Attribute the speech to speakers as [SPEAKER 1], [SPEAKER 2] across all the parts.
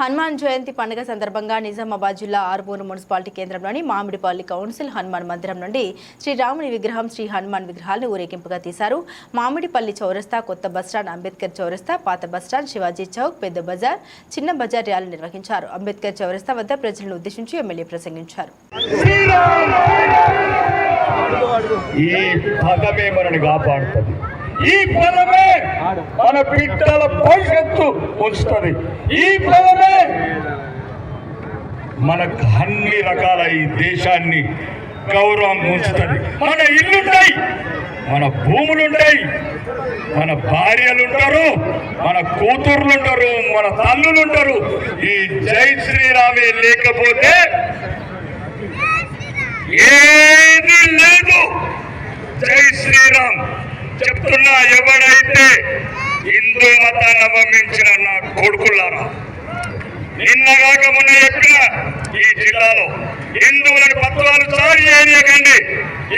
[SPEAKER 1] హనుమాన్ జయంతి పండుగ సందర్భంగా నిజామాబాద్ జిల్లా ఆర్మూరు మున్సిపాలిటీ కేంద్రంలోని మామిడిపల్లి కౌన్సిల్ హనుమాన్ మందిరం నుండి శ్రీరాముని విగ్రహం శ్రీ హనుమాన్ విగ్రహాలను ఊరేగింపుగా తీశారు. మామిడిపల్లి చౌరస్తా కొత్త బస్టాండ్ అంబేద్కర్ చౌరస్తా పాత బస్టాండ్ శివాజీ చౌక్ పెద్ద బజార్ చిన్న బజార్ ర్యాలీ నిర్వహించారు. అంబేద్కర్ చౌరస్తా వద్ద ప్రజలను ఉద్దేశించి ఎమ్మెల్యే ప్రసంగించారు.
[SPEAKER 2] ఈ మనని కాపాడుతుంది. ఈ పదమే మన బిడ్డల భవిష్యత్తు ఉంచుతుంది. ఈ పదమే మనకు అన్ని రకాల ఈ దేశాన్ని గౌరవం ఉంచుతుంది. మన ఇల్లుంటాయి మన భూములుంటాయి మన భార్యలు ఉంటారు మన కూతుర్లుంటారు మన తల్లులుంటారు. ఈ జై శ్రీరామే లేకపోతే ఏది లేదు. జై శ్రీరామ్. చెప్తున్నా ఎవడైతే హిందూ మతాన్ని అవమించిన నా కొడుకులారా? నిన్నగాక మొన్న చెప్పిన ఈ జిల్లాలో. హిందువులకు పత్రాలు చాలు చేయకండి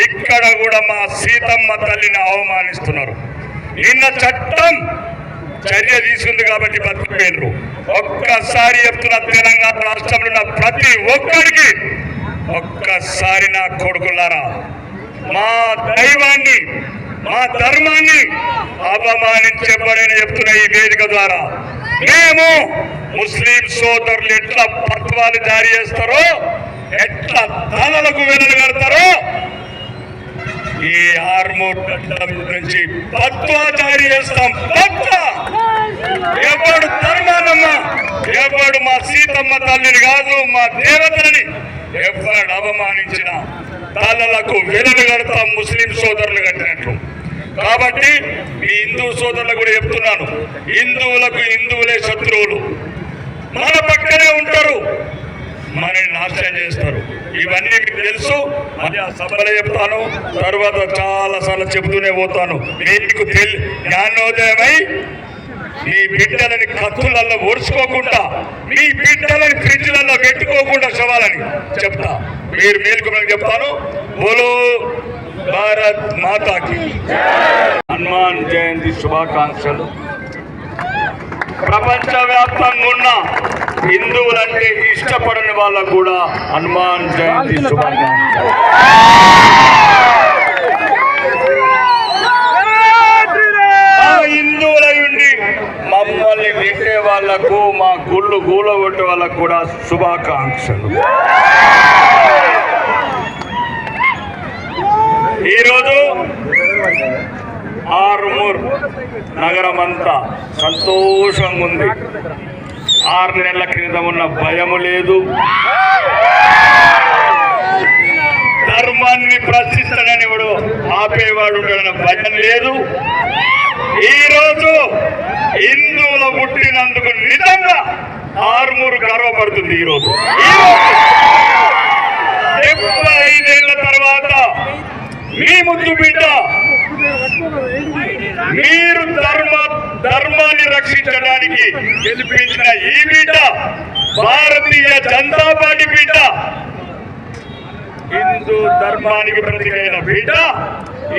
[SPEAKER 2] ఇక్కడ కూడా మా సీతమ్మ తల్లిని అవమానిస్తున్నారు. నిన్న చట్టం చర్య తీసుకుంది కాబట్టి బతికిపోయినరు. ఒక్కసారి చెప్తున్న తెలంగాణ రాష్ట్రంలో ఉన్న ప్రతి ఒక్కరికి ఒక్కసారి నా కొడుకులారా మా దైవాన్ని మా ధర్మాన్ని అవమానించబడని చెప్తున్న ఈ వేదిక ద్వారా మేము ముస్లిం సోదరులు ఎట్లా పత్వాలు జారీ చేస్తారో ఎట్లా తలలకు వెనులు కడతారో ఈ ఆర్మూర్ నుంచి పత్వా జారీ చేస్తాం. పత్వా! ఎవడు ధర్మానమ్మ ఎవడు మా సీతమ్మ తల్లిని కాదు మా దేవతని ఎవడు అవమానించిన తలలకు వెలుగు కడతాం ముస్లిం సోదరులు కట్టినట్లు. కాబట్టి మీ హిందూ సోదరులకు కూడా చెప్తున్నాను. హిందువులకు హిందువులే శత్రువులు. మన పక్కనే ఉంటారు. మనని నాశనం చేస్తారు. ఇవన్నీ మీకు తెలుసు. మరి ఆ సభలో చెప్తాను. తర్వాత చాలా సార్లు చెబుతూనే పోతాను. మీకు తెలి జ్ఞానోదయమై మీ బిడ్డలని కత్తులలో ఓడ్చుకోకుండా మీ బిడ్డలని ఫ్రిడ్జ్లలో పెట్టుకోకుండా శవాలని చెప్తా. మీరు మేలుకోమని చెప్తాను. బోలో భారత్ మాతాకి. హనుమాన్ జయంతి శుభాకాంక్షలు. ప్రపంచవ్యాప్తంగా ఉన్న హిందువులంటే ఇష్టపడని వాళ్ళకు కూడా హనుమాన్ జయంతి శుభాకాంక్షలు. హిందువులై ఉండి మమ్మల్ని తిట్టే వాళ్ళకు మా గుళ్ళు గూలగొట్టే వాళ్ళకు కూడా శుభాకాంక్షలు. ఈరోజు ఆరుమూర్ నగరం అంతా సంతోషంగా ఉంది ఆరు నెలల క్రితం ఉన్న భయము లేదు. ధర్మాన్ని ప్రశ్నిస్తాడని ఇప్పుడు ఆపేవాడు ఉంటాడన్న భయం లేదు. ఈరోజు హిందువుల హిందువులు పుట్టినందుకు నిజంగా ఆర్మూర్ గర్వపడుతుంది ఈరోజు ముద్దు బిడ్డ. మీరు ధర్మ ధర్మాన్ని రక్షించడానికి గెలిపించిన ఈ బిడ్డ భారతీయ జనతా పార్టీ బిడ్డ. హిందూ ధర్మానికి ప్రతికైన బిడ్డ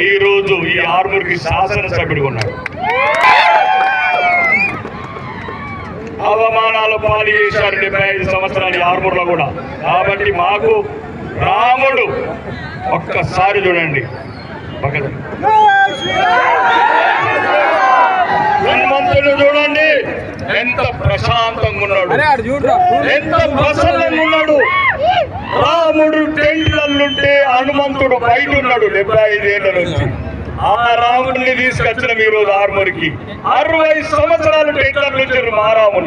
[SPEAKER 2] ఈ రోజు ఈ ఆర్మూర్కి శాసనసభ్యుడు ఉన్నాడు. అవమానాలు పాలు చేశారు డెబ్బై ఐదు సంవత్సరాలు ఆర్మూర్లో కూడా. కాబట్టి మాకు రాముడు ఒక్కసారి చూడండి. హనుమంతుడు చూడండి ఎంత ప్రశాంతంగా ఉన్నాడు. ఎంత ప్రసన్నంగా ఉన్నాడు. రాముడు టెంట్లల్లుంటే హనుమంతుడు బయట ఉన్నాడు డెబ్బై ఐదేళ్ళ నుంచి. ఆ రాముడిని తీసుకొచ్చిన ఈ రోజు ఆర్మూరికి. అరవై సంవత్సరాలు టెంట్ల నుంచి మా రాముడిని